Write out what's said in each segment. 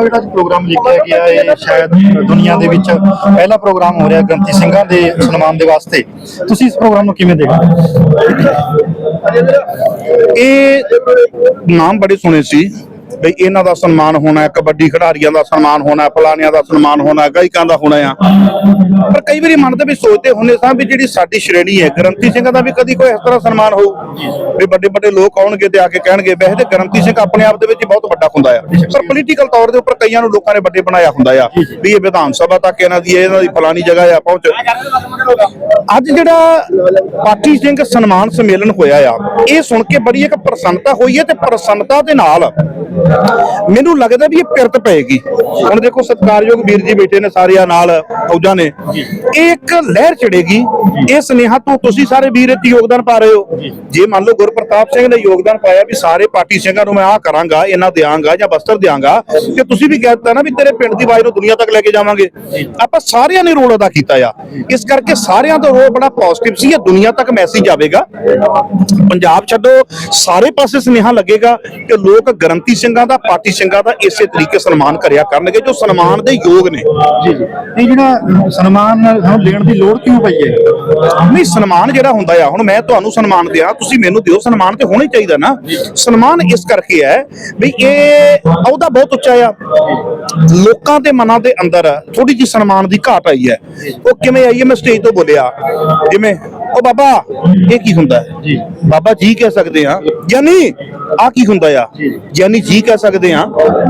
ਜਿਹੜਾ ਪ੍ਰੋਗਰਾਮ ਲਿਖਿਆ ਗਿਆ ਇਹ ਸ਼ਾਇਦ ਦੁਨੀਆ ਦੇ ਵਿੱਚ ਪਹਿਲਾ ਪ੍ਰੋਗਰਾਮ ਹੋ ਰਿਹਾ ਗ੍ਰੰਥੀ ਸਿੰਘਾਂ ਦੇ ਸਨਮਾਨ ਦੇ ਵਾਸਤੇ। ਤੁਸੀਂ ਇਸ ਪ੍ਰੋਗਰਾਮ ਨੂੰ ਕਿਵੇਂ ਦੇਖਦੇ ਇਹ ਨਾਮ ਬੜੇ ਸੁਣੇ ਸੀ। ਬਈ ਇਹਨਾਂ ਦਾ ਸਨਮਾਨ ਹੋਣਾ ਹੈ, ਕਬੱਡੀ ਖਿਡਾਰੀਆਂ ਦਾ ਸਨਮਾਨ ਹੋਣਾ ਹੈ, ਫਲਾਣਿਆਂ ਦਾ ਸਨਮਾਨ ਹੋਣਾ ਹੈ, ਗਾਇਕਾਂ ਦਾ ਹੋਣਾ ਆ ਪਰ ਕਈ ਵਾਰੀ ਮਨ ਦੇ ਵਿੱਚ ਸੋਚਦੇ ਹੁੰਦੇ ਸਾਂ ਵੀ ਜਿਹੜੀ ਸਾਡੀ ਸ਼੍ਰੇਣੀ ਹੈ ਗ੍ਰੰਥੀ ਸਿੰਘਾਂ ਦਾ ਵੀ ਕਦੀ ਕੋਈ ਇਸ ਤਰ੍ਹਾਂ ਸਨਮਾਨ ਹੋਊ। ਵੀ ਵੱਡੇ ਵੱਡੇ ਲੋਕ ਆਉਣਗੇ ਤੇ ਆ ਕੇ ਕਹਿਣਗੇ, ਵੈਸੇ ਤੇ ਗ੍ਰੰਥੀ ਸਿੰਘ ਆਪਣੇ ਆਪ ਦੇ ਵਿੱਚ ਬਹੁਤ ਵੱਡਾ ਹੁੰਦਾ ਆ। ਪਰ ਪੋਲੀਟੀਕਲ ਤੌਰ ਦੇ ਉੱਪਰ ਕਈਆਂ ਨੂੰ ਲੋਕਾਂ ਨੇ ਵੱਡੇ ਬਣਾਇਆ ਹੁੰਦਾ ਆ, ਵੀ ਇਹ ਵਿਧਾਨ ਸਭਾ ਤੱਕ ਇਹਨਾਂ ਦੀ ਇਹਨਾਂ ਦੀ ਫਲਾਣੀ ਜਗ੍ਹਾ ਆ, ਪਹੁੰਚ। ਅੱਜ ਜਿਹੜਾ ਪਾਠੀ ਸਿੰਘ ਸਨਮਾਨ ਸੰਮੇਲਨ ਹੋਇਆ ਆ, ਇਹ ਸੁਣ ਕੇ ਬੜੀ ਇੱਕ ਪ੍ਰਸੰਨਤਾ ਹੋਈ ਹੈ ਤੇ ਪ੍ਰਸੰਨਤਾ ਦੇ ਨਾਲ ਮੈਨੂੰ ਲੱਗਦਾ ਵੀ ਇਹ ਪਿਰਤ ਪਏਗੀ। ਹੁਣ ਦੇਖੋ ਸਤਿਕਾਰਯੋਗ ਵੀਰ ਜੀ ਬੈਠੇ ਨੇ ਸਾਰਿਆਂ ਨਾਲ ਫੌਜਾਂ ਨੇ। ਇਹ ਇੱਕ ਲਹਿਰ ਚੜੇਗੀ ਇਹ ਸੁਨੇਹਾ ਤੋਂ ਤੁਸੀਂ ਸਾਰੇ ਵੀਰ ਇੱਥੇ ਯੋਗਦਾਨ ਪਾ ਰਹੇ ਹੋ। ਜੇ। ਮੰਨ ਲਓ ਗੁਰਪ੍ਰਤਾਪ ਸਿੰਘ ਨੇ ਯੋਗਦਾਨ ਪਾਇਆ ਵੀ ਸਾਰੇ ਪਾਰਟੀ ਸਿੰਘਾਂ ਨੂੰ ਮੈਂ ਆਹ ਕਰਾਂਗਾ ਇਹਨਾਂ ਦਿਆਂਗਾ ਜਾਂ ਵਸਤਰ ਦਿਆਂਗਾ ਕਿ ਤੁਸੀਂ ਵੀ ਕਹਿ ਦਿੱਤਾ ਨਾ ਵੀ ਤੇਰੇ ਪਿੰਡ ਦੀ ਆਵਾਜ਼ ਨੂੰ ਦੁਨੀਆ ਤੱਕ ਲੈ ਕੇ ਜਾਵਾਂਗੇ। ਆਪਾਂ ਸਾਰਿਆਂ ਨੇ ਰੋਲ ਅਦਾ ਕੀਤਾ ਆ। ਇਸ ਕਰਕੇ ਸਾਰਿਆਂ ਦਾ ਰੋਲ ਬੜਾ ਪੋਜ਼ਿਟਿਵ ਸੀ ਇਹ ਦੁਨੀਆ ਤੱਕ ਮੈਸੇਜ ਆਵੇਗਾ। ਪੰਜਾਬ ਛੱਡੋ ਸਾਰੇ ਪਾਸੇ ਸੁਨੇਹਾ ਲੱਗੇਗਾ ਕਿ ਲੋਕ ਗਰੰਤੀ ਸਿੰਘਾਂ ਦਾ ਪਾਰਟੀ ਸਿੰਘਾਂ ਦਾ ਇਸੇ ਤਰੀਕੇ ਸਨਮਾਨ ਕਰਿਆ ਕਰਨਗੇ ਜੋ ਸਨਮਾਨ ਦੇ ਯੋਗ ਨੇ। ਜੀ ਜੀ। ਇਹ ਜਿਹੜਾ ਸਨਮਾਨ ਸਾਨੂੰ ਲੈਣ ਦੀ ਲੋੜ ਕਿਉਂ ਪਈ ਹੈ? ਨਹੀਂ ਸਨਮਾਨ ਜਿਹੜਾ ਹੁੰਦਾ ਆ ਹੁਣ ਮੈਂ ਤੁਹਾਨੂੰ ਸਨਮਾਨ ਦਿਆਂ ਤੁਸੀਂ ਮੈਨੂੰ ਦਿਓ ਸਨਮਾਨ ਤੇ ਹੋਣਾ ਚਾਹੀਦਾ ਨਾ। ਸਨਮਾਨ ਇਸ ਕਰਕੇ ਹੈ ਵੀ ਇਹ ਅਹੁਦਾ ਬਹੁਤ ਉੱਚਾ ਆ। ਲੋਕਾਂ ਦੇ ਮਨਾਂ ਦੇ ਅੰਦਰ ਥੋੜੀ ਜਿਹੀ ਸਨਮਾਨ ਦੀ ਘਾਟ ਆਈ ਹੈ। ਉਹ ਕਿਵੇਂ ਆਈ ਹੈ ਮੈਂ ਸਟੇਜ ਤੋਂ ਬੋਲਿਆ। ਜਿਵੇਂ ਉਹ ਬਾਬਾ ਇਹ ਕੀ ਹੁੰਦਾ ਹੈ? ਜੀ। ਬਾਬਾ ਜੀ ਕਹਿ ਸਕਦੇ ਆ ਯਾਨੀ ਆ ਕੀ ਹੁੰਦਾ ਆ? ਯਾਨੀ ਜੀ ਕਹਿ ਸਕਦੇ ਆ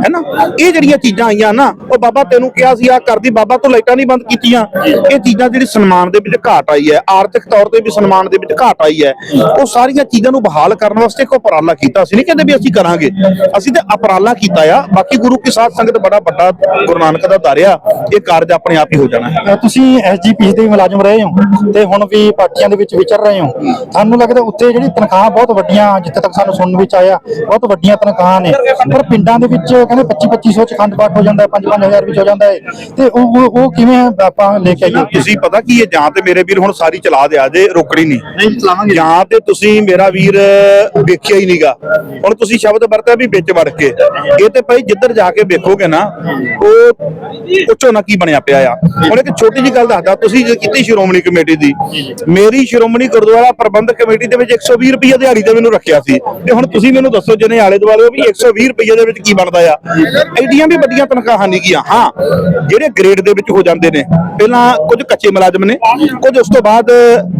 ਹੈਨਾ ਇਹ ਜਿਹੜੀਆਂ ਚੀਜ਼ਾਂ ਆਈਆਂ ਨਾ ਉਹ ਬਾਬਾ ਤੈਨੂੰ ਕਿਹਾ ਸੀ ਆ ਕਰਦੀ ਬਾਬਾ ਤੋਂ ਲਾਈਟਾਂ ਨਹੀਂ ਬੰਦ ਕੀਤੀਆਂ। ਇਹ ਚੀਜ਼ਾਂ ਜਿਹੜੀ ਸਨਮਾਨ ਦੇ ਵਿੱਚ ਘਾਟ ਆਈ ਹੈ ਆਰਥਿਕ ਤੌਰ ਤੇ ਵੀ ਸਨਮਾਨ ਦੇ ਵਿੱਚ ਘਾਟ ਆਈ ਹੈ ਉਹ ਸਾਰੀਆਂ ਚੀਜ਼ਾਂ ਨੂੰ ਬਹਾਲ ਕਰਨ ਵਾਸਤੇ ਇੱਕ ਉਪਰਾਲਾ ਕੀਤਾ ਅਸੀਂ ਨਹੀਂ ਕਹਿੰਦੇ ਵੀ ਅਸੀਂ ਕਰਾਂਗੇ। ਅਸੀਂ ਤੇ ਉਪਰਾਲਾ ਕੀਤਾ ਆ। ਬਾਕੀ ਗੁਰੂ ਕੀ ਸਾਧ ਸੰਗਤ ਬੜਾ ਵੱਡਾ ਗੁਰੂ ਨਾਨਕ ਦਾ ਦਾਰਿਆ ਇਹ ਕਾਰਜ ਆਪਣੇ ਆਪ ਹੀ ਹੋ ਜਾਣਾ ਤੁਸੀਂ ਐਸਜੀਪੀ ਦੇ ਮੁਲਾਜ਼ਮ ਰਹੇ ਹੋ ਤੇ ਹੁਣ ਵੀ ਪਾਰਟੀਆਂ ਦੇ ਵਿੱਚ ਵਿਚਰ ਰਹੇ ਹੋ? ਤੁਹਾਨੂੰ ਲੱਗਦਾ ਉੱਥੇ ਜਿਹੜੀ ਤਨਖਾਹ ਬਹੁਤ ਵੱਡੀਆਂ ਜਿੱਥੇ ਤੱਕ ਸਾਨੂੰ ਸੁਣਨ ਵਿੱਚ ਆਇਆ ਬਹੁਤ ਵੱਡੀਆਂ ਤਨਖਾਹਾਂ ਨੇ। ਪਰ ਪਿੰਡਾਂ ਦੇ ਵਿੱਚ ਕਹਿੰਦੇ 25 2500 ਚ ਖੰਡ ਪਾਠ ਹੋ ਜਾਂਦਾ ਹੈ 5 5000 ਵਿੱਚ ਹੋ ਜਾਂਦਾ ਹੈ। ਤੇ ਉਹ ਉਹ- ਉਹ ਕਿਵੇਂ ਆਪਾਂ ਲੈ ਕੇ ਆਈਏ? ਤੁਸੀਂ ਪਤਾ ਕੀ ਹੈ? ਜਾਂ ਤੇ ਮੇਰੇ ਵੀਰ ਹੁਣ ਸਾਰੀ ਚਲਾ ਦਿਆ ਜੇ ਰੋਕਣੀ ਨਹੀਂ। ਨਹੀਂ ਚਲਾਵਾਂਗੇ। ਜਾਂ ਤੇ ਤੁਸੀਂ ਮੇਰਾ ਵੀਰ ਵੇਖਿਆ ਹੀ ਨਹੀਂਗਾ। ਹੁਣ ਤੁਸੀਂ ਸ਼ਬਦ ਵਰਤਿਆ ਵੀ ਵਿੱਚ ਵੜ ਕੇ। ਇਹ ਤੇ ਭਾਈ ਜਿੱਧਰ ਜਾ ਕੇ ਵੇਖੋਗੇ ਨਾ ਉਹ ਉੱਚੋ ਨਾ ਕੀ ਬਣਿਆ ਪਿਆ ਆ। ਹੁਣ ਇੱਕ ਛੋਟੀ ਜੀ ਗੱਲ ਦੱਸਦਾ ਤੁਸੀਂ ਜੇ ਕੀਤੀ ਸ਼੍ਰੋਮਣੀ ਕਮੇਟੀ ਦੀ ਮੇਰੀ ਸ਼੍ਰੋਮਣੀ ਗੁਰਦੁਆਰਾ ਪ੍ਰਬੰਧਕ ਕਮੇਟੀ ਦੇ ਵਿੱਚ 120 ਰੁਪਏ ਦਿਹਾੜੀ ਤੇ ਮੈਨੂੰ ਰੱਖਿਆ ਸੀ। ਤੇ ਹੁਣ ਤੁਸੀਂ ਮੈਨੂੰ ਦੱਸੋ ਜਿਹਨੇ ਆਲੇ ਦੁਆਲੇ ਵੀ 120 ਰੁਪਏ ਦੇ ਵਿੱਚ ਕੀ ਬਣਦਾ ਆ? ਐਡੀਆਂ ਵੀ ਵੱਡੀਆਂ ਤਨਖਾਹਾਂ ਨਹੀਂ ਗੀਆਂ ਹਾਂ, ਜਿਹੜੇ ਗ੍ਰੇਡ ਦੇ ਵਿੱਚ ਹੋ ਜਾਂਦੇ ਨੇ। ਪਹਿਲਾਂ ਕੁਝ ਕੱਚੇ ਮੁਲਾਜ਼ਮ ਨੇ, ਕੁਝ ਉਸ ਤੋਂ ਬਾਅਦ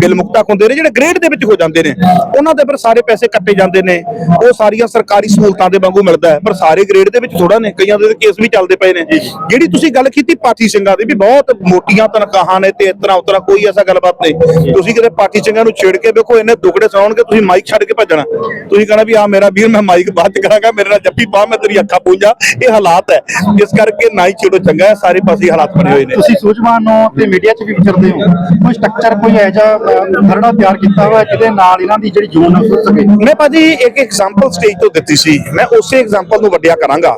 ਬਿੱਲ ਮੁਕਤਾ ਹੁੰਦੇ ਨੇ, ਜਿਹੜੇ ਗ੍ਰੇਡ ਦੇ ਵਿੱਚ ਹੋ ਜਾਂਦੇ ਨੇ। ਉਹਨਾਂ ਦੇ ਫਿਰ ਸਾਰੇ ਪੈਸੇ ਕੱਟੇ ਜਾਂਦੇ ਨੇ। ਉਹ ਸਾਰੀਆਂ ਸਰਕਾਰੀ ਸਹੂਲਤਾਂ ਦੇ ਵਾਂਗੂ ਮਿਲਦਾ ਹੈ। ਪਰ ਸਾਰੇ ਗ੍ਰੇਡ ਦੇ ਵਿੱਚ ਥੋੜਾ ਨੇ। ਕਈਆਂ ਦੇ ਕੇਸ ਵੀ ਚੱਲਦੇ ਪਏ ਨੇ। ਜਿਹੜੀ ਤੁਸੀਂ ਗੱਲ ਕੀਤੀ ਪਾਠੀ ਸਿੰਘਾਂ ਦੀ ਵੀ ਬਹੁਤ ਮੋਟੀਆਂ ਤਨਖਾਹਾਂ ਨੇ ਤੇ ਇਤਨਾ ਉਤਰਾ ਕੋਈ ਐਸਾ ਗੱਲਬਾਤ ਨਹੀਂ। ਤੁਸੀਂ ਕਿਤੇ ਪਾਠੀ ਸਿੰਘਾਂ ਨੂੰ ਛੇੜ ਕੇ ਵੇਖੋ ਇਹਨੇ ਦੁਗੜੇ ਸੁਣਾਉਣਗੇ ਤੁਸੀਂ ਮਾਈਕ ਛੱਡ ਕੇ ਭੱਜਣਾ। ਤੁਸੀਂ ਕਹਣਾ ਵੀ ਆ ਮੇਰਾ ਵੀਰ ਮੈਂ ਮਾਈਕ ਬਾਅਦ ਚ ਕਰਾਂਗਾ ਮੇਰੇ ਨਾਲ ਜੱਫੀ ਪਾ ਮੈਂ ਤੇਰੀ ਅੱਖਾਂ ਪੂੰਝਾ। ਇਹ ਹਾਲਾਤ ਹੈ। ਇਸ ਕਰਕੇ ਨਾ ਹੀ ਛੇੜੋ ਚੰਗਾ ਸਾਰੇ ਪਾਸੇ ਹਾਲਾਤ ਬਣੇ ਹੋਏ ਨੇ। ਤੁਸੀਂ ਸੂਝਵਾਨ ਹੋ ਤੇ ਮੀਡੀਆ 'ਚ ਵੀ ਵਿਚਰਦੇ ਹੋ। ਕੋਈ ਸਟਰਕਚਰ ਕੋਈ ਇਹੋ ਜਿਹਾ ਧਰੜਾ ਤਿਆਰ ਕੀਤਾ ਹੋਇਆ ਜਿਹਦੇ ਨਾਲ ਇਹਨਾਂ ਦੀ ਜਿਹੜੀ ਜੂਨ ਨਾ ਸੁੱਟ ਸਕੇ ਮੈਂ ਭਾਜੀ ਇੱਕ ਐਗਜ਼ਾਮਪਲ ਸਟੇਜ ਤੋਂ ਦਿੱਤੀ ਸੀ। ਮੈਂ ਉਸੇ ਐਗਜ਼ਾਮਪਲ ਨੂੰ ਵੱਡਿਆ ਕਰਾਂਗਾ।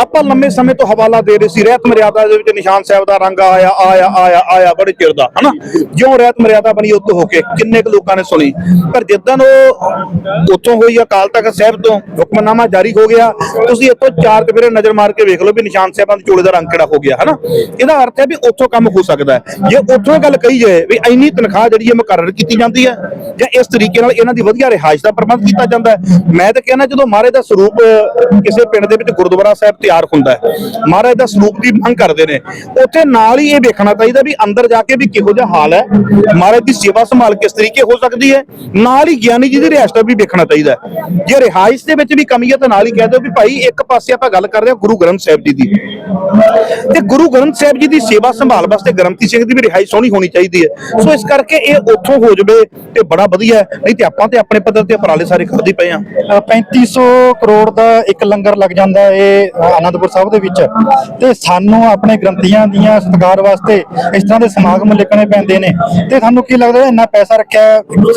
ਆਪਾਂ ਲੰਮੇ ਸਮੇਂ ਤੋਂ ਹਵਾਲਾ ਦੇ ਰਹੇ ਸੀ ਰਹਿਤ ਮਰਿਆਦਾ ਦੇ ਵਿੱਚ ਨਿਸ਼ਾਨ ਸਾਹਿਬ ਦਾ ਰੰਗ ਆਇਆ ਆਇਆ ਆਇਆ ਆਇਆ ਬੜੇ ਚਿਰ ਦਾ ਹਨਾ? ਜਿਉਂ ਰਹਿਤ ਮਰਿਆਦਾ ਬਣੀ ਉੱਤੋਂ ਹੋ ਕੇ, ਕਿੰਨੇ ਕੁ ਲੋਕਾਂ ਨੇ ਸੁਣੀ। ਪਰ ਜਿੱਦਾਂ ਉਹ ਉੱਥੋਂ ਹੋਈ ਅਕਾਲ ਤਖਤ ਸਾਹਿਬ ਤੋਂ ਹੁਕਮਨਾਮਾ ਜਾਰੀ ਹੋ ਗਿਆ, ਤੁਸੀਂ ਇੱਥੋਂ ਚਾਰ ਚਫੇਰੇ ਨਜ਼ਰ ਮਾਰ ਕੇ ਵੇਖ ਲਓ ਵੀ ਨਿਸ਼ਾਨ ਸਾਹਿਬਾਂ ਦੇ ਚੋਲੇ ਦਾ ਰੰਗ ਕਿਹੜਾ ਹੋ ਗਿਆ, ਹਨਾ? ਇਹਦਾ ਅਰਥ ਹੈ ਵੀ ਉੱਥੋਂ ਕੰਮ ਹੋ ਸਕਦਾ ਹੈ। ਜੇ ਉੱਥੋਂ ਗੱਲ ਕਹੀ ਜਾਏ ਵੀ ਇੰਨੀ ਤਨਖਾਹ ਜਿਹੜੀ ਹੈ ਮੁਕਰਰ ਕੀਤੀ ਜਾਂਦੀ ਹੈ, ਜਾਂ ਇਸ ਤਰੀਕੇ ਨਾਲ ਇਹਨਾਂ ਦੀ ਵਧੀਆ ਰਿਹਾਇਸ਼ ਦਾ ਪ੍ਰਬੰਧ ਕੀਤਾ ਜਾਂਦਾ ਹੈ, ਮੈਂ ਤਾਂ ਕਹਿੰਦਾ ਜਦੋਂ ਮਹਾਰਾਜ ਦਾ ਸਰੂਪ ਕਿਸੇ ਪਿੰਡ ਦੇ ਵਿੱਚ ਗੁਰਦੁਆਰਾ ਸਾਹਿਬ ਤਿਆਰ ਹੁੰਦਾ ਹੈ, ਮਹਾਰਾਜ ਦਾ ਸਰੂਪ ਦੀ ਮੰਗ ਕਰਦੇ ਨੇ, ਉੱਥੇ ਨਾਲ ਹੀ ਇਹ ਵੇਖਣਾ ਚਾਹੀਦਾ ਵੀ ਅੰਦਰ ਜਾ ਕੇ ਵੀ ਕਿਹੋ ਜਿਹਾ ਹਾਲ ਹੈ ਮਹਾਰਾਜ ਦੀ ਸੇਵਾ ਸੰਭਾਲ ਕਿਸ ਤਰੀਕੇ ਹੋ ਸਕਦੀ ਹੈ? ਨਾਲ ਹੀ ਗਿਆਨੀ ਜੀ ਦੀ ਰਿਹਾਇਸ਼ ਦਾ ਵੀ ਵੇਖਣਾ ਚਾਹੀਦਾ ਜੇ ਰਿਹਾਇਸ਼ ਦੇ ਵਿੱਚ ਵੀ ਕਮੀ ਹੈ ਤਾਂ ਨਾਲ ਹੀ ਕਹਿ ਦਿਓ ਵੀ ਭਾਈ ਇੱਕ ਪਾਸੇ ਆਪਾਂ ਗੱਲ ਕਰ ਰਹੇ ਹਾਂ ਗੁਰੂ ਗ੍ਰੰਥ ਸਾਹਿਬ ਜੀ ਦੀ। ਤੇ ਗੁਰੂ ਗ੍ਰੰਥ ਸਾਹਿਬ ਜੀ ਦੀ ਸੇਵਾ ਸੰਭਾਲ ਵਾਸਤੇ ਗ੍ਰੰਥੀ ਸਿੰਘ ਦੀ ਵੀ ਰਿਹਾਈ ਸੋਹਣੀ ਹੋਣੀ ਚਾਹੀਦੀ ਹੈ। ਸੋ ਇਸ ਕਰਕੇ ਇਹ ਉੱਥੋਂ ਹੋ ਜਵੇ ਤੇ ਬੜਾ ਵਧੀਆ ਹੈ ਨਹੀਂ ਤੇ ਆਪਾਂ ਤੇ ਆਪਣੇ ਪੱਧਰ ਤੇ ਉਪਰਾਲੇ ਸਾਰੇ ਕਰਦੇ ਪਏ ਆ ਅ, 3500 ਕਰੋੜ ਦਾ ਇੱਕ ਲੰਗਰ ਲੱਗ ਜਾਂਦਾ ਇਹ ਆਨੰਦਪੁਰ ਸਾਹਿਬ ਦੇ ਵਿੱਚ। ਤੇ ਸਾਨੂੰ ਆਪਣੇ ਗ੍ਰੰਥੀਆਂ ਦੀਆਂ ਸਤਿਕਾਰ ਵਾਸਤੇ ਇਸ ਤਰ੍ਹਾਂ ਦੇ ਸਮਾਗਮ ਲਿਖਣੇ ਪੈਂਦੇ ਨੇ। ਤੇ ਤੁਹਾਨੂੰ ਕੀ ਲੱਗਦਾ ਇੰਨਾ ਪੈਸਾ ਰੱਖਿਆ?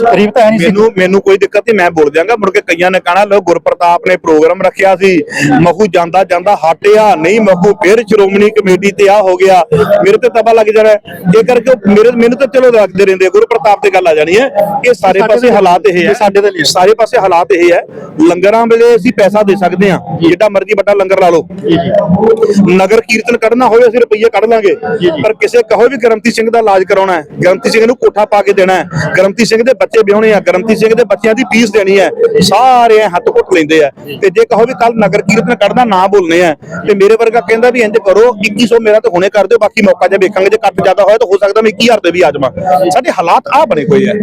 ਗਰੀਬ ਤਾਂ ਹੈ ਨਹੀਂ ਮੈਨੂੰ ਮੈਨੂੰ ਕੋਈ ਦਿੱਕਤ ਨਹੀਂ ਮੈਂ ਬੋਲ ਦਿਆਂਗਾ। ਮੁੜ ਕੇ ਕਈਆਂ ਨੇ ਕਹਣਾ ਲੋ ਗੁਰਪ੍ਰਤਾਪ ਨੇ ਪ੍ਰੋਗਰਾਮ ਰੱਖਿਆ ਸੀ। ਮਖੂ ਜਾਂਦਾ ਜਾਂਦਾ ਹਟਿਆ ਨਹੀਂ ਮਖੂ ਫਿਰ ਸ਼੍ਰੋਮਣੀ ਕਮੇਟੀ ਤੇ ਆ ਹੋ ਗਿਆ। ਮੇਰੇ ਤੇ ਤਬਾ ਲੱਗ ਜਾਣਾ। ਇਹ ਕਰਕੇ ਮੇਰੇ ਮੈਨੂੰ ਤਾਂ ਚਲੋ ਲੱਗਦੇ ਰਹਿੰਦੇ ਆ, ਗੁਰਪ੍ਰਤਾਪ ਤੇ ਗੱਲ ਆ ਜਾਣੀ ਹੈ। ਇਹ ਸਾਰੇ ਪਾਸੇ ਹਾਲਾਤ ਇਹ ਹੈ। ਸਾਡੇ ਦੇ ਲਈ। ਸਾਰੇ ਪਾਸੇ ਹਾਲਾਤ ਇਹ ਹੈ। ਲੰਗਰਾਂ ਵੇਲੇ ਅਸੀਂ ਪੈਸਾ ਦੇ ਸਕਦੇ ਹਾਂ। ਜਿੱਡਾ ਮਰਜ਼ੀ ਵੱਡਾ ਲੰਗਰ ਲਾ ਲਓ। ਨਗਰ ਕੀਰਤਨ ਕੱਢਣਾ ਹੋਵੇ ਅਸੀਂ ਰੁਪਈਏ ਕੱਢ ਲਾਂਗੇ। ਪਰ ਕਿਸੇ ਕਹੋ ਵੀ ਗਰਮਤੀ ਸਿੰਘ ਦਾ ਇਲਾਜ ਕਰਾਉਣਾ ਹੈ। ਗਰਮਤੀ ਸਿੰਘ ਨੂੰ ਕੋਠਾ ਪਾ ਕੇ ਦੇਣਾ ਹੈ। ਗਰਮਤੀ ਸਿੰਘ ਦੇ ਬੱਚੇ ਵਿਆਹਣੇ ਆ। ਗਰਮਤੀ ਸਿੰਘ ਦੇ ਬੱਚਿਆਂ ਦੀ ਫੀਸ ਦੇਣੀ ਹੈ। ਸਾਰੇ ਹੱਥ ਘੁੱਟ ਲੈਂਦੇ ਆ। ਤੇ ਜੇ ਕਹੋ ਵੀ ਕੱਲ ਨਗਰ ਕੀਰਤਨ ਕੱਢਣਾ ਨਾ ਬੋਲਨੇ ਆ ਤੇ ਮੇਰੇ ਵਰਗਾ ਕਹਿੰਦਾ ਵੀ ਇੰਜ ਕਰੋ 2100 ਮੇਰਾ ਤਾਂ ਹੁਣੇ ਕਰ ਦਿਓ, ਬਾਕੀ ਮੌਕਾ ਜੇ ਵੇਖਾਂਗੇ, ਜੇ ਕੱਟ ਜ਼ਿਆਦਾ ਹੋਇਆ ਤਾਂ ਹੋ ਸਕਦਾ ਮੈਂ 21000 ਦੇ ਵੀ ਆ ਜਾਵਾਂ। ਸਾਡੇ ਹਾਲਾਤ ਆ ਬਣੇ ਹੋਏ ਆ।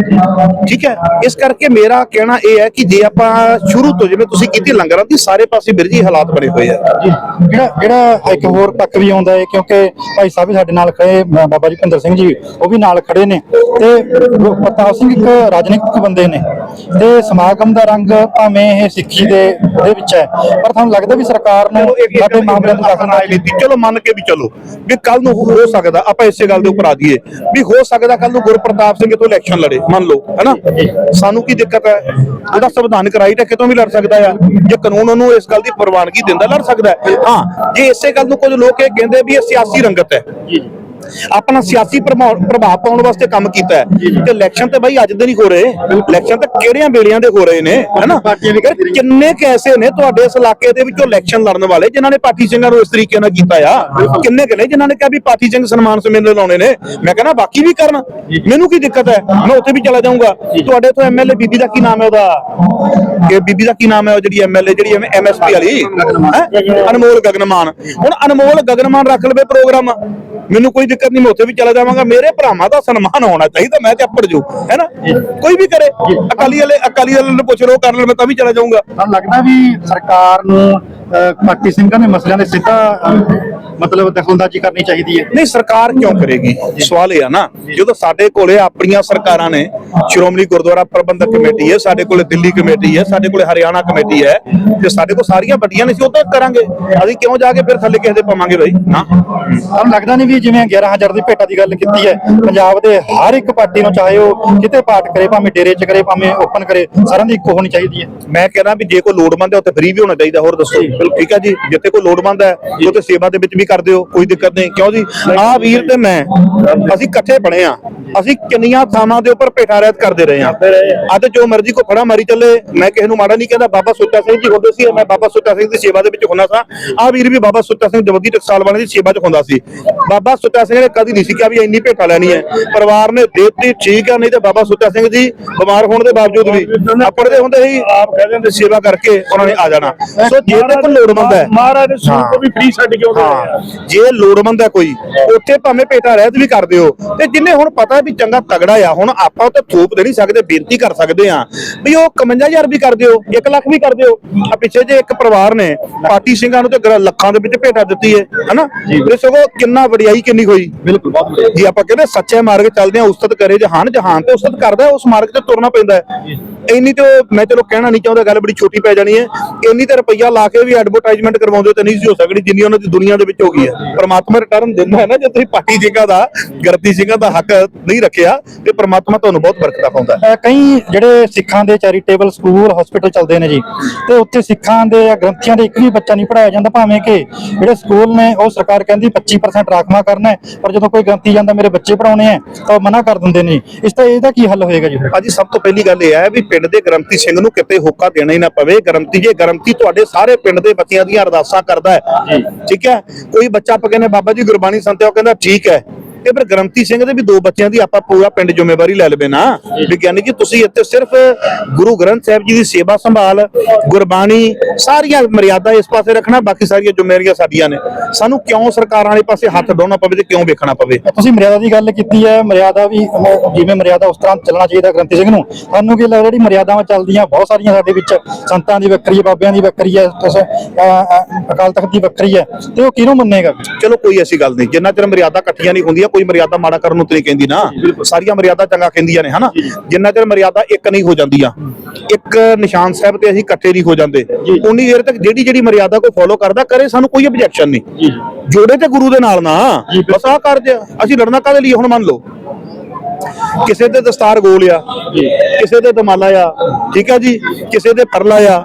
ਠੀਕ ਹੈ? ਇਸ ਕਰਕੇ ਮੇਰਾ ਕਹਿਣਾ ਇਹ ਹੈ ਕਿ ਜੇ ਆਪਾਂ ਸ਼ੁਰੂ ਤੋਂ ਜਿਵੇਂ ਤੁਸੀਂ ਕੀਤੀ ਲੰਗਰਾਂ ਦੀ, ਸਾਰੇ ਪਾਸੇ ਬਿਰਜੀ ਹਾਲਾਤ ਬਣੇ ਹੋਏ ਆ। ਜਿਹੜਾ ਜਿਹੜਾ ਇੱਕ ਹੋਰ ਪੱਖ ਵੀ ਆਉਂਦਾ ਹੈ, ਕਿਉਂਕਿ ਭਾਈ ਸਾਹਿਬ ਵੀ ਸਾਡੇ ਨਾਲ ਖੜੇ ਬਾਬਾ ਜੀ ਭਿੰਦਰ ਸਿੰਘ ਜੀ, ਉਹ ਵੀ ਨਾਲ ਖੜੇ ਨੇ। ਤੇ ਪ੍ਰਤਾਪ ਸਿੰਘ ਇੱਕ ਰਾਜਨੀਤਿਕ ਬੰਦੇ ਨੇ। ਤੇ ਸਮਾਗਮ ਦਾ ਰੰਗ ਭਾਵੇਂ ਇਹ ਸਿੱਖੀ ਦੇ ਉਹਦੇ ਵਿੱਚ ਹੈ। ਪਰ ਤੁਹਾਨੂੰ ਲੱਗਦਾ ਵੀ ਸਰਕਾਰ ਨੂੰ ਸਾਡੇ ਮਾਮਲਿਆਂ ਨੂੰ ਆਪਣਾ ਰਾਜਨੀਤੀ ਚਲੋ ਮੰਨ ਕੇ ਵੀ ਚਲੋ ਵੀ ਕੱਲ ਨੂੰ ਹੋ ਸਕਦਾ ਆਪਾਂ ਇਸੇ ਗੱਲ ਦੇ ਉੱਪਰ ਆ ਜਾਈਏ। ਵੀ ਹੋ ਸਕਦਾ ਕੱਲ ਨੂੰ ਗੁਰਪ੍ਰਤਾਪ ਸਿੰਘ ਤੋਂ ਇਲੈਕਸ਼ਨ ਲੜੇ ਮੰਨ ਲਓ ਹੈਨਾ? ਸਾਨੂੰ ਕੀ ਦਿੱਕਤ ਹੈ? ਉਹਦਾ ਸੰਵਿਧਾਨਕ ਰਾਈਟ ਹੈ ਕਿਤੋਂ ਵੀ ਲੜ ਸਕਦਾ ਆ? ਜੇ ਕਾਨੂੰਨ ਉਹਨੂੰ ਇਸ ਗੱਲ ਦੀ ਪ੍ਰਵਾਨਗੀ ਦਿੰਦਾ ਲੜ ਸਕਦਾ ਹੈ। ਹਾਂ ਜੇ ਇਸੇ ਗੱਲ ਨੂੰ ਕੁਝ ਲੋਕ ਇਹ ਕਹਿੰਦੇ ਵੀ ਇਹ ਸਿਆਸੀ ਰੰਗਤ ਹੈ ਜੀ ਆਪਣਾ ਸਿਆਸੀ ਪ੍ਰਭਾਵ ਪਾਉਣ ਵਾਸਤੇ ਕੰਮ ਕੀਤਾ ਹੈ। ਤੇ ਇਲੈਕਸ਼ਨ ਤੇ ਬਾਈ ਅੱਜ ਦੇ ਨਹੀਂ ਹੋ ਰਹੇ। ਇਲੈਕਸ਼ਨ ਤਾਂ ਕਿਹੜਿਆਂ ਵੇਲਿਆਂ ਦੇ ਹੋ ਰਹੇ ਨੇ ਹੈਨਾ। ਕਿੰਨੇ ਕੈਸੇ ਨੇ ਤੁਹਾਡੇ ਇਸ ਇਲਾਕੇ ਦੇ ਵਿੱਚੋਂ ਇਲੈਕਸ਼ਨ ਲੜਨ ਵਾਲੇ ਜਿਨ੍ਹਾਂ ਨੇ ਪਾਠੀ ਸਿੰਘਾਂ ਨੂੰ ਇਸ ਤਰੀਕੇ ਨਾਲ ਕੀਤਾ ਆ? ਕਿੰਨੇ ਕਿੰਨੇ ਜਿਨ੍ਹਾਂ ਨੇ ਕਿਹਾ ਵੀ ਪਾਠੀ ਸਿੰਘ ਸਨਮਾਨ ਸਮੇਲੇ ਲਾਉਣੇ ਨੇ? ਮੈਂ ਕਹਿੰਦਾ ਬਾਕੀ ਵੀ ਕਰਨ। ਮੈਨੂੰ ਕੀ ਦਿੱਕਤ ਹੈ? ਮੈਂ ਉੱਥੇ ਵੀ ਚਲਾ ਜਾਊਂਗਾ। ਤੁਹਾਡੇ ਤੋਂ ਐਮਐਲਏ ਬੀਬੀ ਦਾ ਕੀ ਨਾਮ ਹੈ ਉਹਦਾ? ਕਿ ਬੀਬੀ ਦਾ ਕੀ ਨਾਮ ਹੈ ਉਹ ਜਿਹੜੀ ਐਮਐਲਏ ਜਿਹੜੀ ਐਮਐਸਪੀ ਵਾਲੀ? ਅਨਮੋਲ ਗਗਨਮਾਨ। ਹੁਣ ਅਨਮੋਲ ਗਗਨਮਾਨ ਰੱਖ ਲਵੇ ਪ੍ਰੋਗਰਾਮ। ਮੈਨੂੰ ਕੋਈ ਦਿੱਕਤ ਨਹੀਂ ਮੈਂ ਉੱਥੇ ਵੀ ਚਲਾ ਜਾਵਾਂਗਾ। ਮੇਰੇ ਭਰਾਵਾਂ ਦਾ ਸਨਮਾਨ ਹੋਣਾ ਚਾਹੀਦਾ ਮੈਂ ਤੇ ਅੱਪੜ ਜੂ। ਹੈਨਾ ਕੋਈ ਵੀ ਕਰੇ ਅਕਾਲੀ ਵਾਲੇ ਅਕਾਲੀ ਵਾਲੇ ਨੂੰ ਪੁੱਛ ਲੋ ਕਰ ਲੈ ਮੈਂ ਤਾਂ ਵੀ ਚਲਾ ਜਾਊਂਗਾ। ਤੁਹਾਨੂੰ ਲੱਗਦਾ ਵੀ ਸਰਕਾਰ ਨੂੰ ਪਾਰਟੀ ਸਿੰਘਾਂ ਦੇ ਮਸਲਿਆਂ ਦੇ ਸਿੱਧਾ ਮਤਲਬ ਦਖਲਅੰਦਾਜ਼ੀ ਕਰਨੀ ਚਾਹੀਦੀ ਹੈ। ਨਹੀਂ ਸਰਕਾਰ ਕਿਉਂ ਕਰੇਗੀ? ਸਵਾਲ ਇਹ ਆ ਨਾ ਜਦੋਂ ਸਾਡੇ ਕੋਲੇ ਆਪਣੀਆਂ ਸਰਕਾਰਾਂ ਨੇ ਸ਼੍ਰੋਮਣੀ ਗੁਰਦੁਆਰਾ ਪ੍ਰਬੰਧਕ ਕਮੇਟੀ ਹੈ ਸਾਡੇ ਕੋਲੇ ਦਿੱਲੀ ਕਮੇਟੀ ਹੈ ਸਾਡੇ ਕੋਲੇ ਹਰਿਆਣਾ ਕਮੇਟੀ ਹੈ ਤੇ ਸਾਡੇ ਕੋਲ ਸਾਰੀਆਂ ਵੱਡੀਆਂ ਨੇ ਸੀ ਉਹ ਤਾਂ ਕਰਾਂਗੇ। ਅਸੀਂ ਕਿਉਂ ਜਾ ਕੇ ਫਿਰ ਥੱਲੇ ਕਿਸੇ ਦੇ ਪਾਵਾਂਗੇ ਬਈ ਨਾ? ਤੁਹਾਨੂੰ ਲੱਗਦਾ ਨਹੀਂ ਵੀ ਜਿਵੇਂ 11000 ਦੀ ਭੇਟਾ ਦੀ ਗੱਲ ਕੀਤੀ ਹੈ ਪੰਜਾਬ ਦੇ ਹਰ ਇੱਕ ਪਾਰਟੀ ਨੂੰ ਚਾਹੇ ਉਹ ਕਿਤੇ ਪਾਠ ਕਰੇ ਭਾਵੇਂ ਡੇਰੇ 'ਚ ਕਰੇ ਭਾਵੇਂ ਓਪਨ ਕਰੇ ਸਾਰਿਆਂ ਦੀ ਇੱਕੋ ਹੋਣੀ ਚਾਹੀਦੀ ਹੈ। ਮੈਂ ਕਹਿੰਦਾ ਵੀ ਜੇ ਕੋਈ ਲੋੜਵੰਦ ਹੈ ਉੱਥੇ ਫ੍ਰੀ ਵੀ ਹੋਣਾ ਚਾਹੀਦਾ ਹੋਰ ਦੱਸੋ। ਠੀਕ ਹੈ ਜੀ ਜਿੱਥੇ ਕੋਈ ਲੋੜਵੰਦ ਹੈ ਉਹ ਤੇ ਸੇਵਾ ਦੇ ਵਿੱਚ ਵੀ ਕਰ ਦਿਓ ਕੋਈ ਦਿੱਕਤ ਨਹੀਂ। ਕਿਉਂ ਜੀ? ਆਹ ਵੀਰ ਤੇ ਮੈਂ ਅਸੀਂ ਇਕੱਠੇ ਬਣੇ ਆ। ਅਸੀਂ ਕਿੰਨੀਆਂ ਥਾਵਾਂ ਦੇ ਉੱਪਰ ਭੇਟਾ ਰਹਿਤ ਕਰਦੇ ਰਹੇ ਆ। ਅੱਜ ਜੋ ਮਰਜ਼ੀ ਕੋ ਫੜਾ ਮਾਰੀ ਚੱਲੇ ਮੈਂ ਕਿਸੇ ਨੂੰ ਮਾੜਾ ਨਹੀਂ ਕਹਿੰਦਾ ਬਾਬਾ ਸੁੱਚਾ ਸਿੰਘ ਜੀ ਹੁੰਦੇ ਸੀ ਮੈਂ ਬਾਬਾ ਸੁੱਚਾ ਸਿੰਘ ਦੀ ਸੇਵਾ ਦੇ ਵਿੱਚ ਹੁੰਦਾ ਸਾਂ। ਆਹ ਵੀਰ ਵੀ ਬਾਬਾ ਸੁੱਚਾ ਸਿੰਘ ਜਵੱਦੀ ਟਕਸਾਲ ਵਾਲੇ ਦੀ ਸੇਵਾ 'ਚ ਹੁੰਦਾ ਸੀ। ਬਾਬਾ ਸੁੱਚਾ ਸਿੰਘ ਨੇ ਕਦੀ ਨਹੀਂ ਸੀ ਕਿਹਾ ਵੀ ਇੰਨੀ ਭੇਟਾ ਲੈਣੀ ਹੈ। ਪਰਿਵਾਰ ਨੇ ਦੇਤੀ ਠੀਕ ਆ ਨਹੀਂ ਤੇ ਬਾਬਾ ਸੁੱਚਾ ਸਿੰਘ ਜੀ ਬਿਮਾਰ ਹੋਣ ਦੇ ਬਾਵਜੂਦ ਵੀ ਆਪੜਦੇ ਹੁੰਦੇ ਸੀ ਆਪ ਕਹਿੰਦੇ ਹੁੰਦੇ ਸੇਵਾ ਕਰਕੇ ਉਹਨਾਂ ਨੇ ਆ ਜਾਣਾ। ਸੋ ਜੇ ਤੇ ਲੋੜਵੰਦ ਹੈ? ਮਹਾਰਾਜ ਦੇ ਸਰੂਪ ਹਾਂ। ਵੀ ਫ੍ਰੀ ਛੱਡ ਕੇ ਆਉਂਦੇ। ਹਾਂ। ਜੇ ਲੋੜਵੰਦ ਹੈ ਕੋਈ ਉੱਥੇ ਭਾਵੇਂ ਭੇਟਾ ਰਹਿਤ ਵੀ ਕਰ ਦਿਓ। ਤੇ ਜਿੰਨੇ ਹੁਣ ਪਤਾ ਵੀ ਚੰਗਾ ਤਗੜਾ ਆ ਹੁਣ ਆਪਾਂ ਤਾਂ ਥੋਪ ਦੇ ਨਹੀਂ ਸਕਦੇ ਬੇਨਤੀ ਕਰ ਸਕਦੇ ਆ ਵੀ ਉਹ 51000 ਵੀ ਕਰ ਦਿਓ 1 ਲੱਖ ਵੀ ਕਰ ਦਿਓ। ਆ ਪਿੱਛੇ ਜੇ ਇੱਕ ਪਰਿਵਾਰ ਨੇ ਪਾਰਟੀ ਸਿੰਘਾਂ ਨੂੰ ਤੇ ਲੱਖਾਂ ਦੇ ਵਿੱਚ ਭੇਟਾ ਦਿੱਤੀ ਹੈ ਹਨਾ? ਤੇ ਸਗੋਂ ਕਿੰਨਾ ਵਡਿਆਈ ਕਿੰਨੀ ਹੋਈ? ਬਿਲਕੁਲ ਬਹੁਤ ਜੀ ਆਪਾਂ ਕਹਿੰਦੇ ਸੱਚੇ ਮਾਰਗ ਚੱਲਦੇ ਆ ਉਸਤਤ ਕਰੇ ਜਹਾਨ ਜਹਾਨ ਤੇ ਉਸਤਤ ਕਰਦਾ ਹੈ, ਉਸ ਮਾਰਗ ਤੇ ਤੁਰਨਾ ਪੈਂਦਾ ਹੈ। ਇੰਨੀ ਤੇ ਮੈਂ ਚਲੋ ਕਹਿਣਾ ਨਹੀਂ ਚਾਹੁੰਦਾ ਗੱਲ ਬੜੀ ਛੋਟੀ ਪੈ ਜਾਣੀ ਹੈ। ਇੰਨੀ ਤੇ ਰੁਪਈਆ ਲਾ ਕੇ ਵੀ ਐਡਵਰਟਾਈਜ਼ਮੈਂਟ ਕਰਵਾਉਂਦੇ ਤੇ ਨਹੀਂ ਸੀ ਹੋ ਸਕਦੀ ਜਿੰਨੀ ਉਹਨਾਂ ਦੀ ਦੁਨੀਆ ਦੇ ਵਿੱਚ ਹੋ ਗਈ ਹੈ। ਪਰਮਾਤਮਾ ਰਿਟਰਨ ਦਿੰਦਾ ਹੈ ਨਾ ਜੇ ਤੁਸੀਂ ਪਾਰਟੀ ਸਿੰਘਾਂ ਦਾ ਗਰਤੀ ਸਿੰਘਾਂ ਦਾ ਹੱਕ ਨਹੀਂ ਰੱਖਿਆ ਤੇ ਪਰਮਾਤਮਾ ਤੁਹਾਨੂੰ ਬਹੁਤ ਬਰਕਤਾਂ ਪਾਉਂਦਾ ਹੈ। ਕਈ ਜਿਹੜੇ ਸਿੱਖਾਂ ਦੇ ਚੈਰੀਟੇਬਲ ਸਕੂਲ ਹਸਪੀਟਲ ਚੱਲਦੇ ਨੇ ਜੀ ਤੇ ਉੱਥੇ ਸਿੱਖਾਂ ਦੇ ਜਾਂ ਗ੍ਰੰਥੀਆਂ ਦੇ ਇੱਕ ਵੀ ਬੱਚਾ ਨਹੀਂ ਪੜਾਇਆ ਜਾਂਦਾ ਭਾਵੇਂ ਕਿ ਜਿਹੜੇ ਸਕੂਲ ਨੇ ਉਹ ਸਰਕਾਰ ਕਹਿੰਦੀ 25% ਰਾਖਵਾ ਕਰਨਾ ਹੈ, ਪਰ ਜਦੋਂ ਕੋਈ ਗ੍ਰੰਥੀ ਜਾਂਦਾ ਮੇਰੇ ਬੱਚੇ ਪੜਾਉਣੇ ਆ ਤਾਂ ਉਹ ਮਨਾ ਕਰ ਦਿੰਦੇ ਨੇ ਇਸ ਤਾਂ ਇਹਦਾ ਕੀ ਹੱਲ ਹੋਏਗਾ ਜੀ? ਭਾਜੀ ਸਭ ਤੋਂ ਪਹਿਲੀ ਗੱਲ ਇਹ ਹੈ ਵੀ ਪਿੰਡ ਦੇ ਗ੍ਰੰਥੀ ਸਿੰਘ ਨੂੰ ਕਿਤੇ ਹੋਕਾ ਦੇਣਾ ਹੀ ਨਾ ਪਵੇ। ਗ੍ਰੰਥੀ ਜੇ ਗ੍ਰੰਥੀ ਤੁਹਾਡੇ ਸਾਰੇ ਪਿੰਡ ਦੇ ਬੱਚਿਆਂ ਦੀਆਂ ਅਰਦਾਸਾਂ ਕਰਦਾ ਹੈ। ਠੀਕ ਹੈ? ਕੋਈ ਬੱਚਾ ਆਪਾਂ ਕਹਿੰਦੇ ਬਾਬਾ ਜੀ ਗੁਰਬਾਣੀ ਸੰਤੇ ਉਹ ਕਹਿੰਦਾ ਠੀਕ ਹੈ। ਤੇ ਫਿਰ ਗ੍ਰੰਥੀ ਸਿੰਘ ਦੇ ਵੀ ਦੋ ਬੱਚਿਆਂ ਦੀ ਆਪਾਂ ਪੂਰਾ ਪਿੰਡ ਜ਼ਿੰਮੇਵਾਰੀ ਲੈ ਲਵੇ ਨਾ। ਵਿਗਿਆਨੀ ਜੀ ਤੁਸੀਂ ਇੱਥੇ ਸਿਰਫ ਗੁਰੂ ਗ੍ਰੰਥ ਸਾਹਿਬ ਜੀ ਦੀ ਸੇਵਾ ਸੰਭਾਲ ਗੁਰਬਾਣੀ ਸਾਰੀਆਂ ਮਰਿਆਦਾ ਇਸ ਪਾਸੇ ਰੱਖਣਾ ਬਾਕੀ ਸਾਰੀਆਂ ਜ਼ਿੰਮੇਵਾਰੀਆਂ ਸਾਡੀਆਂ ਨੇ। ਸਾਨੂੰ ਕਿਉਂ ਸਰਕਾਰਾਂ ਵਾਲੇ ਪਾਸੇ ਹੱਥ ਡਾਉਣਾ ਪਵੇ ਤੇ ਕਿਉਂ ਵੇਖਣਾ ਪਵੇ? ਤੁਸੀਂ ਮਰਿਆਦਾ ਦੀ ਗੱਲ ਕੀਤੀ ਹੈ ਮਰਿਆਦਾ ਵੀ ਜਿਵੇਂ ਮਰਿਆਦਾ ਉਸ ਤਰ੍ਹਾਂ ਚੱਲਣਾ ਚਾਹੀਦਾ ਗ੍ਰੰਥੀ ਸਿੰਘ ਨੂੰ। ਤੁਹਾਨੂੰ ਕੀ ਲੱਗਦਾ ਜਿਹੜੀ ਮਰਿਆਦਾਵਾਂ ਚੱਲਦੀਆਂ ਬਹੁਤ ਸਾਰੀਆਂ ਸਾਡੇ ਵਿੱਚ ਸੰਤਾਂ ਦੀ ਵੱਖਰੀ ਹੈ ਬਾਬਿਆਂ ਦੀ ਵੱਖਰੀ ਹੈ ਅਕਾਲ ਤਖਤ ਦੀ ਵੱਖਰੀ ਹੈ। ਤੇ ਉਹ ਕਿਹਨੂੰ ਮੰਨੇਗਾ? ਚਲੋ ਕੋਈ ਐਸੀ ਗੱਲ ਨਹੀਂ ਜਿੰਨਾ ਚਿਰ ਮਰਿਆਦਾ ਇਕੱਠੀਆਂ ਨਹੀਂ ਹੁੰਦੀਆਂ ਕੋਈ ਮਰਿਆਦਾ ਮਾੜਾ ਕਰਨ ਨੂੰ ਤੇ ਨਹੀਂ ਕਹਿੰਦੀ ਨਾ ਸਾਰੀਆਂ ਮਰਿਆਦਾ ਚੰਗਾ ਕਹਿੰਦੀਆਂ ਨੇ ਹਨਾ? ਜਿੰਨਾ ਚਿਰ ਮਰਿਆਦਾ ਇੱਕ ਨਹੀਂ ਹੋ ਜਾਂਦੀਆਂ ਇੱਕ ਨਿਸ਼ਾਨ ਸਾਹਿਬ ਤੇ ਅਸੀਂ ਇਕੱਠੇ ਨਹੀਂ ਹੋ ਜਾਂਦੇ ਉਨੀ ਦੇਰ ਤੱਕ ਜਿਹੜੀ ਜਿਹੜੀ ਮਰਿਆਦਾ ਕੋਈ ਫੋਲੋ ਕਰਦਾ ਕਰੇ ਸਾਨੂੰ ਕੋਈ ਆਬਜੈਕਸ਼ਨ ਨਹੀਂ। ਜੋੜੇ ਤੇ ਗੁਰੂ ਦੇ ਨਾਲ ਨਾ ਬਸ ਆ ਕਰ ਦਿਆ ਅਸੀਂ ਲੜਨਾ ਕਾਹਦੇ ਲਈ ਹੁਣ ਮੰਨ ਲਓ। ਕਿਸੇ ਦੇ ਦਸਤਾਰ ਗੋਲ ਆ ਕਿਸੇ ਦੇ ਦਮਾਲਾ ਆ ਠੀਕ ਆ ਜੀ? ਕਿਸੇ ਦੇ ਪਰਲਾ ਆ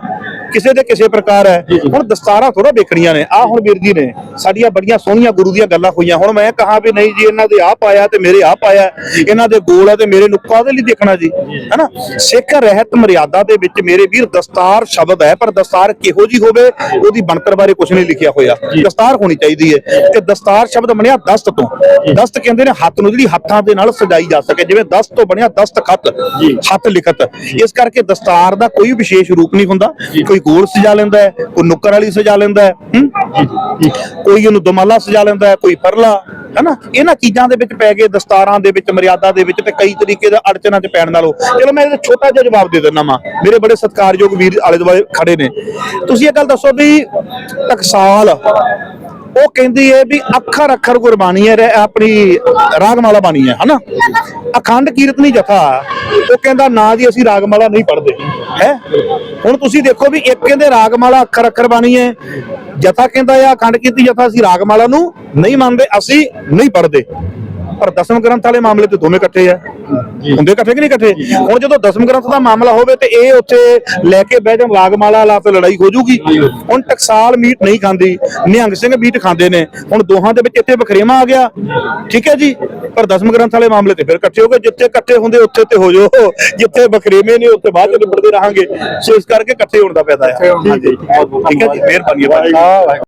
ਕਿਸੇ ਦੇ ਕਿਸੇ ਪ੍ਰਕਾਰ ਹੈ। ਹੁਣ ਦਸਤਾਰਾਂ ਥੋੜਾ ਵੇਖਣੀਆਂ ਨੇ। ਆ ਹੁਣ ਵੀਰ ਜੀ ਨੇ ਸਾਡੀਆਂ ਬੜੀਆਂ ਸੋਹਣੀਆਂ ਗੁਰੂ ਦੀਆਂ ਗੱਲਾਂ ਹੋਈਆਂ। ਹੁਣ ਮੈਂ ਕਹਾਂ ਵੀ ਨਹੀਂ ਜੀ ਇਹਨਾਂ ਦੇ ਆਹ ਪਾਇਆ ਤੇ ਮੇਰੇ ਆਹ ਪਾਇਆ ਇਹਨਾਂ ਦੇ ਗੋਲ ਆ ਤੇ ਮੇਰੇ ਨੁੱਕਾ ਦੇ ਲਈ ਦੇਖਣਾ ਜੀ? ਹੈਨਾ? ਸਿੱਖ ਰਹਿਤ ਮਰਿਆਦਾ ਦੇ ਵਿੱਚ ਮੇਰੇ ਵੀਰ ਦਸਤਾਰ ਸ਼ਬਦ ਹੈ ਪਰ ਦਸਤਾਰ ਕਿਹੋ ਜੀ ਹੋਵੇ ਉਹਦੀ ਬਣਤਰ ਬਾਰੇ ਕੁਝ ਨਹੀਂ ਲਿਖਿਆ ਹੋਇਆ। ਦਸਤਾਰ ਹੋਣੀ ਚਾਹੀਦੀ ਹੈ ਤੇ ਦਸਤਾਰ ਸ਼ਬਦ ਬਣਿਆ ਦਸਤ ਤੋਂ। ਦਸਤ ਕਹਿੰਦੇ ਨੇ ਹੱਥ ਨੂੰ ਜਿਹੜੀ ਹੱਥਾਂ ਦੇ ਨਾਲ ਸਜਾਈ ਜਾ ਸਕੇ ਜਿਵੇਂ ਦਸਤ ਤੋਂ ਬਣਿਆ ਦਸਤ ਖਤ ਹੱਥ ਲਿਖਤ। ਇਸ ਕਰਕੇ ਦਸਤਾਰ ਦਾ ਕੋਈ ਵਿਸ਼ੇਸ਼ ਰੂਪ ਨਹੀਂ ਹੁੰਦਾ ਕੋਈ ਗੋਲ ਸਜਾ ਲੈਂਦਾ ਹੈ, ਕੋਈ ਨੁੱਕਰ ਵਾਲੀ ਸਜਾ ਲੈਂਦਾ ਹੈ ਕੋਈ ਉਹਨੂੰ ਦਮਾਲਾ ਸਜਾ ਲੈਂਦਾ ਹੈ, ਕੋਈ ਪਰਲਾ, ਹੈਨਾ? ਇਹਨਾਂ ਚੀਜ਼ਾਂ ਦੇ ਵਿੱਚ ਪੈ ਗਏ ਦਸਤਾਰਾਂ ਦੇ ਵਿੱਚ, ਮਰਿਆਦਾ ਦੇ ਵਿੱਚ ਤੇ ਕਈ ਤਰੀਕੇ ਦਾ ਅੜਚਨਾਂ 'ਚ ਪੈਣ ਨਾਲੋਂ। ਚਲੋ ਮੈਂ ਇਹਦਾ ਛੋਟਾ ਜਿਹਾ ਜਵਾਬ ਦੇ ਦਿੰਦਾ ਵਾਂ। ਮੇਰੇ ਬੜੇ ਸਤਿਕਾਰਯੋਗ ਵੀਰ ਆਲੇ ਦੁਆਲੇ ਖੜੇ ਨੇ। ਤੁਸੀਂ ਇਹ ਗੱਲ ਦੱਸੋ ਵੀ ਟਕਸਾਲ ਉਹ ਕਹਿੰਦੀ ਹੈ ਵੀ ਅੱਖਰ ਅੱਖਰ ਗੁਰਬਾਣੀ ਹੈ ਆਪਣੀ ਰਾਗਮਾਲਾ ਬਾਣੀ ਹੈ ਹਨਾ? ਅਖੰਡ ਕੀਰਤਨੀ ਜਥਾ ਉਹ ਕਹਿੰਦਾ, ਨਾ ਜੀ, ਅਸੀਂ ਰਾਗਮਾਲਾ ਨਹੀਂ ਪੜ੍ਹਦੇ। ਹੈ? ਹੁਣ ਤੁਸੀਂ ਦੇਖੋ ਵੀ ਇੱਕ ਕਹਿੰਦੇ ਰਾਗਮਾਲਾ ਅੱਖਰ ਅੱਖਰ ਬਾਣੀ ਹੈ ਜਥਾ ਕਹਿੰਦਾ ਆ, ਅਖੰਡ ਕੀਰਤਨੀ ਜਥਾ ਅਸੀਂ ਰਾਗਮਾਲਾ ਨੂੰ ਨਹੀਂ ਮੰਨਦੇ, ਅਸੀਂ ਨਹੀਂ ਪੜ੍ਹਦੇ। ਪਰ ਦਸਮ ਗ੍ਰੰਥ ਵਾਲੇ ਮਾਮਲੇ ਤੇ ਦੋਵੇਂ ਇਕੱਠੇ ਆ। ਹੁੰਦੇ ਇਕੱਠੇ ਕਿ ਨਹੀਂ ਇਕੱਠੇ? ਹੁਣ ਜਦੋਂ ਦਸਮ ਗ੍ਰੰਥ ਦਾ ਮਾਮਲਾ ਹੋਵੇ ਤੇ ਇਹ ਉੱਥੇ ਲੈ ਕੇ ਬਹਿ ਜਾਣ ਰਾਗਮਾਲਾ ਲਾ ਤੇ ਲੜਾਈ ਹੋ ਜੂਗੀ। ਹੁਣ ਟਕਸਾਲ ਮੀਟ ਨਹੀਂ ਖਾਂਦੀ ਨਿਹੰਗ ਸਿੰਘ ਮੀਟ ਖਾਂਦੇ ਨੇ। ਹੁਣ ਦੋਹਾਂ ਦੇ ਵਿੱਚ ਇੱਥੇ ਵਖਰੇਵਾ ਆ ਗਿਆ। ਠੀਕ ਹੈ ਜੀ? ਪਰ ਦਸਮ ਗ੍ਰੰਥ ਵਾਲੇ ਮਾਮਲੇ ਤੇ ਫਿਰ ਇਕੱਠੇ ਹੋ ਗਏ। ਜਿੱਥੇ ਇਕੱਠੇ ਹੁੰਦੇ ਉੱਥੇ ਤੇ ਹੋ ਜਾਓ। ਜਿੱਥੇ ਵਖਰੇਵੇਂ ਨੇ ਉੱਥੇ ਬਾਅਦ ਚ ਨਿਬੜਦੇ ਰਹਾਂਗੇ। ਸੋ ਇਸ ਕਰਕੇ ਇਕੱਠੇ ਹੋਣ ਦਾ ਫਾਇਦਾ ਹਾਂਜੀ। ਠੀਕ ਹੈ ਜੀ? ਮਿਹਰਬਾਨੀ।